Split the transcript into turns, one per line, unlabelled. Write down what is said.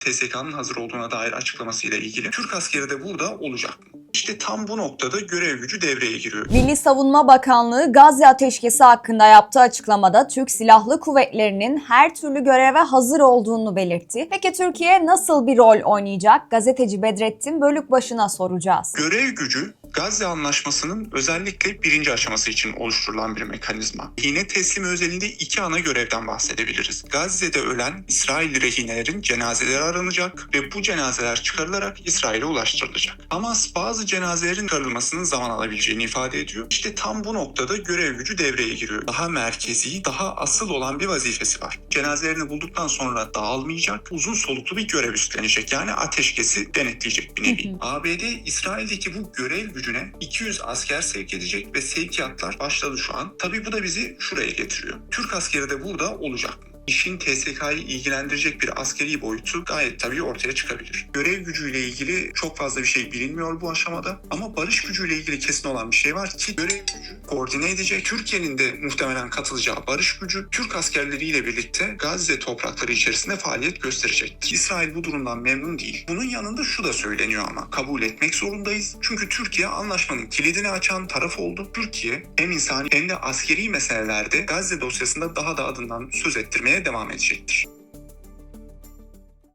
TSK'nın hazır olduğuna dair açıklamasıyla ilgili Türk askeri de burada olacak mı? İşte tam bu noktada görev gücü devreye giriyor.
Milli Savunma Bakanlığı Gazze ateşkesi hakkında yaptığı açıklamada Türk Silahlı Kuvvetleri'nin her türlü göreve hazır olduğunu belirtti. Peki Türkiye nasıl bir rol oynayacak? Gazeteci Bedrettin Bölükbaşı'na soracağız.
Görev gücü Gazze Anlaşması'nın özellikle birinci aşaması için oluşturulan bir mekanizma. Rehine teslimi özelinde iki ana görevden bahsedebiliriz. Gazze'de ölen İsrail rehinelerin cenazeleri aranacak ve bu cenazeler çıkarılarak İsrail'e ulaştırılacak. Hamas bazı cenazelerin çıkarılmasının zaman alabileceğini ifade ediyor. İşte tam bu noktada görev gücü devreye giriyor. Daha merkezi, daha asıl olan bir vazifesi var. Cenazelerini bulduktan sonra dağılmayacak, uzun soluklu bir görev üstlenecek. Yani ateşkesi denetleyecek bir nevi. ABD İsrail'deki bu görev gücüne 200 asker sevk edecek ve sevkiyatlar başladı şu an. Tabii bu da bizi şuraya getiriyor. Türk askeri de burada olacak mı? İşin TSK'yı ilgilendirecek bir askeri boyutu gayet tabii ortaya çıkabilir. Görev gücüyle ilgili çok fazla bir şey bilinmiyor bu aşamada ama barış gücüyle ilgili kesin olan bir şey var ki görev gücü koordine edecek. Türkiye'nin de muhtemelen katılacağı barış gücü Türk askerleriyle birlikte Gazze toprakları içerisinde faaliyet gösterecektir. İsrail bu durumdan memnun değil. Bunun yanında şu da söyleniyor ama kabul etmek zorundayız. Çünkü Türkiye anlaşmanın kilidini açan taraf oldu. Türkiye hem insani hem de askeri meselelerde Gazze dosyasında daha da adından söz ettirmeye devam edecektir.